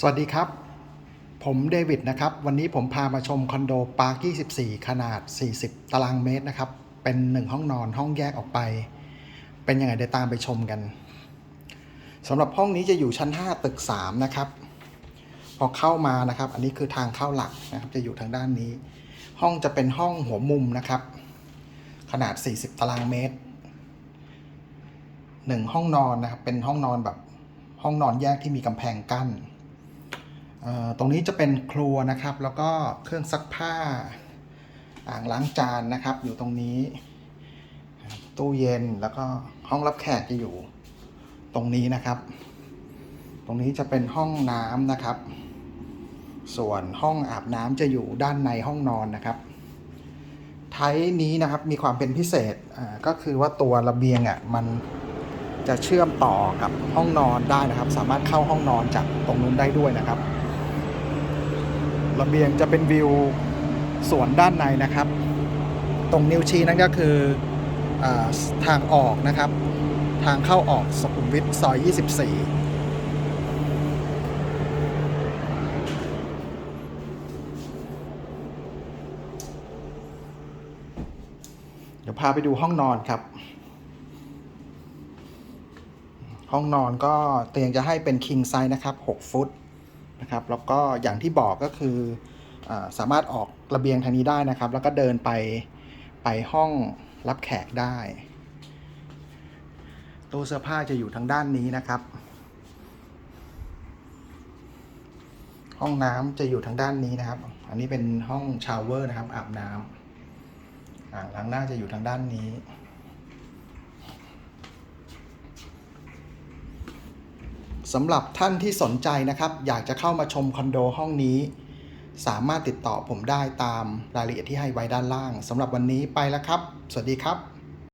สวัสดีครับ ผมเดวิดนะครับ วันนี้ผมพามาชมคอนโดปาร์ค 24 ขนาด 40 ตารางเมตรนะครับ เป็น 1 ห้องนอนห้องแยกออกไป เป็นยังไงเดี๋ยวตามไปชมกันสำหรับห้องนี้จะอยู่ชั้น 5 ตึก 3 นะครับ พอเข้ามานะครับ อันนี้คือทางเข้าหลักนะครับ จะอยู่ทางด้านนี้ ห้องจะเป็นห้องหัวมุมนะครับ ขนาด 40 ตารางเมตรหนึ่งห้องนอนนะครับ เป็นห้องนอนแบบห้องนอนแยกที่มีกำแพงกั้น ตรงนี้จะเป็นครัวนะครับ แล้วก็เครื่องซักผ้า อ่างล้างจานนะครับ อยู่ตรงนี้ ตู้เย็นแล้วก็ห้องรับแขกจะอยู่ ตรงนี้นะครับ ตรงนี้จะเป็นห้องน้ำนะครับ ส่วนห้องอาบน้ำจะอยู่ด้านในห้องนอนนะครับไทป์นี้นะครับมีความเป็นพิเศษก็คือว่าตัวระเบียงอะมันจะเชื่อมต่อกับห้องนอนได้นะครับ สามารถเข้าห้องนอนจากตรงนู้นได้ด้วยนะครับ ระเบียงจะเป็นวิวสวนด้านในนะครับ ตรงนิ้วชี้นั่นก็คืออทางออกนะครับ ทางเข้าออกสุขุมวิทซอย 24เดี๋ยวพาไปดูห้องนอนครับ ห้องนอนก็เตียงจะให้เป็น king size นะครับ 6 ฟุต นะครับ แล้วก็อย่างที่บอกก็คืออสามารถออกระเบียงทางนี้ได้นะครับ แล้วก็เดินไปไปห้องรับแขกได้ตู้เสื้อผ้าจะอยู่ทางด้านนี้นะครับ ห้องน้ำจะอยู่ทางด้านนี้นะครับ อันนี้เป็นห้องชาวเวอร์นะครับอาบน้ำอ่างล้างหน้าจะอยู่ทางด้านนี้ สำหรับท่านที่สนใจนะครับ อยากจะเข้ามาชมคอนโดห้องนี้ สามารถติดต่อผมได้ตามรายละเอียดที่ให้ไว้ด้านล่างสำหรับวันนี้ไปแล้วครับ สวัสดีครับ